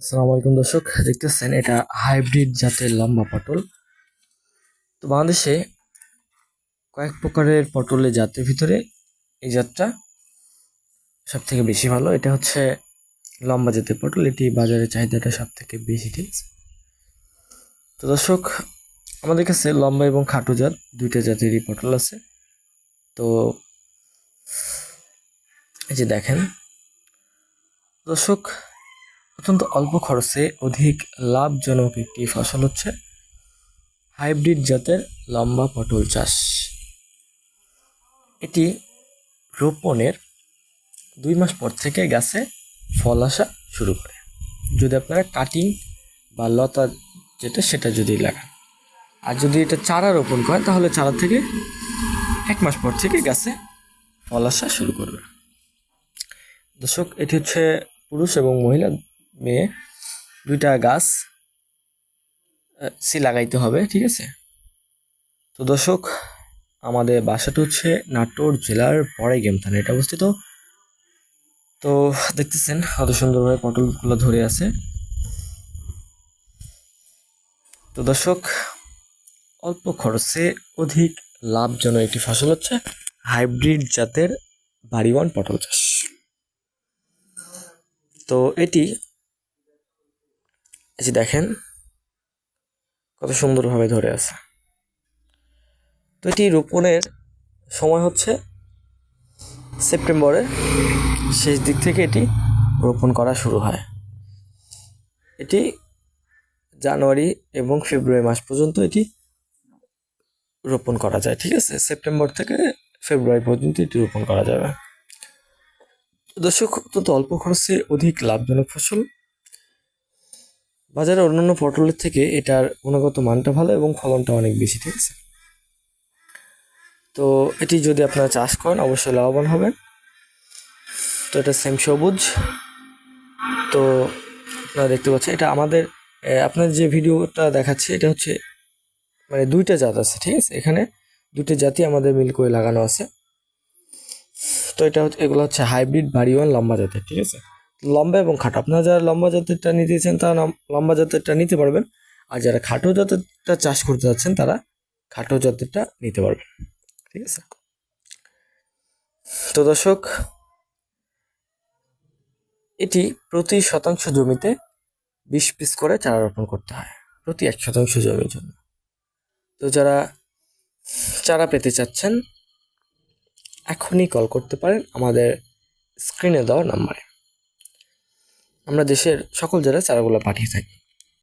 আসসালামু আলাইকুম দর্শক, দেখতেছেন এটা হাইব্রিড জাতের লম্বা পটল। তো বাংলাদেশে কয়েক প্রকারের পটলের জাতের ভিতরে এই জাতটা সব থেকে বেশি ভালো। এটা হচ্ছে লম্বা জাতের পটল, এটি বাজারে চাহিদাটা সব থেকে বেশি, ঠিক আছে? তো দর্শক, আমাদের কাছে লম্বা এবং খাটো জাত, দুইটা জাতেরই পটল আছে। তো এই যে দেখেন, দর্শক অত্যন্ত অল্প খরচে অধিক লাভজনক একটি ফসল হচ্ছে হাইব্রিড জাতের লম্বা পটল চাষ। এটি রোপণের দুই মাস পর থেকে গাছে ফল আসা শুরু করে। যদি আপনারা কাটিং বা লতা যেটা, সেটা যদি লাগান। আর যদি এটা চারা রোপণ করেন, তাহলে চারা থেকে এক মাস পর থেকে গাছে ফল আসা শুরু করবে। দর্শক, এটি হচ্ছে পুরুষ এবং মহিলা মেয়ে দুইটা গাছ সি লাগাইতে হবে, ঠিক আছে? তো দর্শক, আমাদের বাসাটা হচ্ছে নাটোর জেলার পরে গেম থানা, এটা অবস্থিত। তো দেখতেছেন, কত সুন্দরভাবে পটলগুলো ধরে আছে। তো দর্শক, অল্প খরচে অধিক লাভজনক একটি ফসল হচ্ছে হাইব্রিড জাতের বাড়িওয়ান পটল চাষ। তো এটি এই দেখেন, কত সুন্দরভাবে ধরে আছে। তো এটি রোপণের সময় হচ্ছে সেপ্টেম্বরের শেষ দিক থেকে এটি রোপণ করা শুরু হয়। এটি জানুয়ারি এবং ফেব্রুয়ারি মাস পর্যন্ত এটি রোপণ করা যায়, ঠিক আছে? সেপ্টেম্বর থেকে ফেব্রুয়ারি পর্যন্ত এটি রোপণ করা যাবে। দর্শক, অত্যন্ত অল্প খরচে অধিক লাভজনক ফসল বাজারে অন্যান্য পটলের থেকে এটার গুণগত মানটা ভালো এবং ফলনটা অনেক বেশি, ঠিক আছে? তো এটি যদি আপনারা চাষ করেন, অবশ্যই লাভবান হবেন। তো এটা সেম সবুজ। তো আপনারা দেখতে পাচ্ছেন, এটা আমাদের আপনার যে ভিডিওটা দেখাচ্ছে, এটা হচ্ছে মানে দুইটা জাত আছে, ঠিক আছে? এখানে দুইটা জাতই আমাদের মিল করে লাগানো আছে। তো এটা হচ্ছে, এগুলো হচ্ছে হাইব্রিড বাড়িওয়ান লম্বা জাতের, ঠিক আছে? লম্বা এবং খাটো। আপনারা যারা লম্বা জাতেরটা নিতে চান, তারা লম্বা জাতেরটা নিতে পারবেন। আর যারা খাটো জাতেরটা চাষ করতে যাচ্ছেন, তারা খাটো জাতেরটা নিতে পারবেন। ঠিক আছে? তো দর্শক, এটি প্রতি শতাংশ জমিতে বিশ পিস করে চারা রোপণ করতে হয়। প্রতি এক শতাংশ জমির জন্য। তো যারা চারা পেতে চাচ্ছেন, এখনই কল করতে পারেন। আমাদের স্ক্রিনে দেওয়া নাম্বারে। আমরা দেশের সকল জেলায় চারাগুলো পাঠিয়ে থাকি।